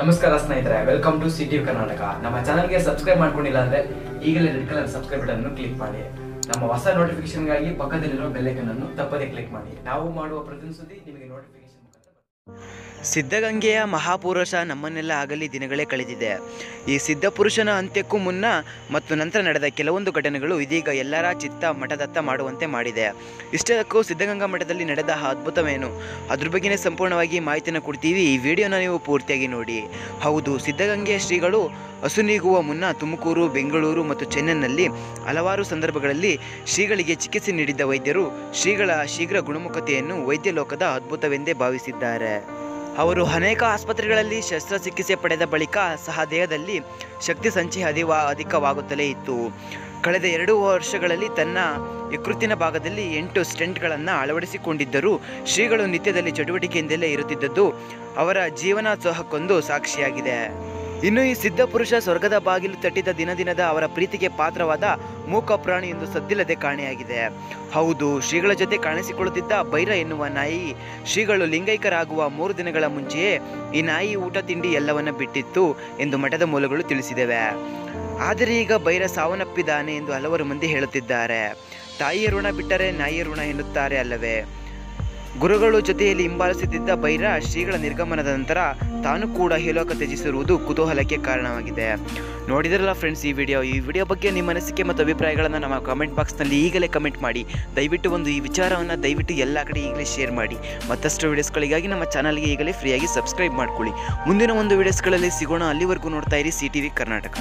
ನಮಸ್ಕಾರ ಸ್ನೇಹಿತರೆ welcome to city Karnataka ನಮ್ಮ ಚಾನಲ್ಗೆ ಸಬ್ಸ್ಕ್ರೈಬ್ ಮಾಡ್ಕೊಂಡಿಲ್ಲ ಅಂದ್ರೆ ಈಗಲೇ ರೆಡ್ ಕಲರ್ ಸಬ್ಸ್ಕ್ರೈಬ್ ಬಟನ್ ಅನ್ನು ಕ್ಲಿಕ್ ಮಾಡಿ. ನಮ್ಮ ಹೊಸ ನೋಟಿಫಿಕೇಶನ್ಗಾಗಿ ಪಕ್ಕದಲ್ಲಿರೋ ಬೆಲ್ಲೈಕನ್ ಅನ್ನು ತಪ್ಪದೇ ಕ್ಲಿಕ್ ಮಾಡಿ. ನಾವು ಮಾಡುವ ಪ್ರತಿಯೊಂದು ಸುದ್ದಿ ನಿಮಗೆ ನೋಟಿಫಿಕೇಶನ್. ಸಿದ್ಧಗಂಗೆಯ ಮಹಾಪುರುಷ ನಮ್ಮನ್ನೆಲ್ಲ ಆಗಲಿ ದಿನಗಳೇ ಕಳೆದಿದೆ. ಈ ಸಿದ್ಧಪುರುಷನ ಅಂತ್ಯಕ್ಕೂ ಮುನ್ನ ಮತ್ತು ನಂತರ ನಡೆದ ಕೆಲವೊಂದು ಘಟನೆಗಳು ಇದೀಗ ಎಲ್ಲರ ಚಿತ್ತ ಮಠದತ್ತ ಮಾಡುವಂತೆ ಮಾಡಿದೆ. ಇಷ್ಟಕ್ಕೂ ಸಿದ್ಧಗಂಗಾ ಮಠದಲ್ಲಿ ನಡೆದ ಅದ್ಭುತವೇನು? ಅದ್ರ ಬಗ್ಗೆನೇ ಸಂಪೂರ್ಣವಾಗಿ ಮಾಹಿತಿನ ಕೊಡ್ತೀವಿ. ಈ ವಿಡಿಯೋನ ನೀವು ಪೂರ್ತಿಯಾಗಿ ನೋಡಿ. ಹೌದು, ಸಿದ್ಧಗಂಗೆಯ ಶ್ರೀಗಳು ಹಸುನೀಗುವ ಮುನ್ನ ತುಮಕೂರು, ಬೆಂಗಳೂರು ಮತ್ತು ಚೆನ್ನೈನಲ್ಲಿ ಹಲವಾರು ಸಂದರ್ಭಗಳಲ್ಲಿ ಶ್ರೀಗಳಿಗೆ ಚಿಕಿತ್ಸೆ ನೀಡಿದ್ದ ವೈದ್ಯರು ಶ್ರೀಗಳ ಶೀಘ್ರ ಗುಣಮುಖತೆಯನ್ನು ವೈದ್ಯ ಲೋಕದ ಅದ್ಭುತವೆಂದೇ ಭಾವಿಸಿದ್ದಾರೆ. ಅವರು ಅನೇಕ ಆಸ್ಪತ್ರೆಗಳಲ್ಲಿ ಶಸ್ತ್ರಚಿಕಿತ್ಸೆ ಪಡೆದ ಬಳಿಕ ಸಹ ದೇಹದಲ್ಲಿ ಶಕ್ತಿ ಸಂಚಯ ಅಧಿವಾ, ಅಧಿಕವಾಗುತ್ತಲೇ ಇತ್ತು. ಕಳೆದ ಎರಡು ವರ್ಷಗಳಲ್ಲಿ ತನ್ನ ಯಕೃತ್ತಿನ ಭಾಗದಲ್ಲಿ ಎಂಟು ಸ್ಟೆಂಟ್ಗಳನ್ನು ಅಳವಡಿಸಿಕೊಂಡಿದ್ದರು ಶ್ರೀಗಳು ನಿತ್ಯದಲ್ಲಿ ಚಟುವಟಿಕೆಯಿಂದಲೇ ಇರುತ್ತಿದ್ದದ್ದು ಅವರ ಜೀವನೋತ್ಸಾಹಕ್ಕೊಂದು ಸಾಕ್ಷಿಯಾಗಿದೆ. ಇನ್ನು ಈ ಸಿದ್ಧ ಪುರುಷ ಸ್ವರ್ಗದ ಬಾಗಿಲು ತಟ್ಟಿದ ದಿನ ದಿನದ ಅವರ ಪ್ರೀತಿಗೆ ಪಾತ್ರವಾದ ಮೂಕ ಪ್ರಾಣಿ ಎಂದು ಸದ್ದಿಲ್ಲದೆ ಕಾಣೆಯಾಗಿದೆ. ಹೌದು, ಶ್ರೀಗಳ ಜೊತೆ ಕಾಣಿಸಿಕೊಳ್ಳುತ್ತಿದ್ದ ಬೈರ ಎನ್ನುವ ನಾಯಿ ಶ್ರೀಗಳು ಲಿಂಗೈಕರಾಗುವ ಮೂರು ದಿನಗಳ ಮುಂಚೆಯೇ ಈ ನಾಯಿ ಊಟ ತಿಂಡಿ ಎಲ್ಲವನ್ನ ಬಿಟ್ಟಿತ್ತು ಎಂದು ಮಠದ ಮೂಲಗಳು ತಿಳಿಸಿದವೆ. ಆದರೆ ಈಗ ಬೈರ ಸಾವನ್ನಪ್ಪಿದ್ದಾನೆ ಎಂದು ಹಲವರು ಮಂದಿ ಹೇಳುತ್ತಿದ್ದಾರೆ. ತಾಯಿಯ ಋಣ ಬಿಟ್ಟರೆ ನಾಯಿಯ ಋಣ ಎನ್ನುತ್ತಾರೆ ಅಲ್ಲವೇ? ಗುರುಗಳು ಜೊತೆಯಲ್ಲಿ ಹಿಂಬಾಲಿಸುತ್ತಿದ್ದ ಭೈರ ಶ್ರೀಗಳ ನಿರ್ಗಮನದ ನಂತರ ತಾನು ಕೂಡ ಹೇಲೋಕ ತ್ಯಜಿಸಿರುವುದು ಕುತೂಹಲಕ್ಕೆ ಕಾರಣವಾಗಿದೆ. ನೋಡಿದ್ರಲ್ಲ ಫ್ರೆಂಡ್ಸ್ ಈ ವಿಡಿಯೋ ಈ ವಿಡಿಯೋ ಬಗ್ಗೆ ನಿಮ್ಮ ಅನಿಸಿಕೆ ಮತ್ತು ಅಭಿಪ್ರಾಯಗಳನ್ನು ನಮ್ಮ ಕಮೆಂಟ್ ಬಾಕ್ಸ್ನಲ್ಲಿ ಈಗಲೇ ಕಮೆಂಟ್ ಮಾಡಿ. ದಯವಿಟ್ಟು ಒಂದು ಈ ವಿಚಾರವನ್ನು ದಯವಿಟ್ಟು ಎಲ್ಲ ಕಡೆ ಈಗಲೇ ಶೇರ್ ಮಾಡಿ. ಮತ್ತಷ್ಟು ವೀಡಿಯೋಸ್ಗಳಿಗಾಗಿ ನಮ್ಮ ಚಾನಲ್ಗೆ ಈಗಲೇ ಫ್ರೀಯಾಗಿ ಸಬ್ಸ್ಕ್ರೈಬ್ ಮಾಡ್ಕೊಳ್ಳಿ. ಮುಂದಿನ ಒಂದು ವೀಡಿಯೋಸ್ಗಳಲ್ಲಿ ಸಿಗೋಣ. ಅಲ್ಲಿವರೆಗೂ ನೋಡ್ತಾ ಇರಿ ಸಿ ಕರ್ನಾಟಕ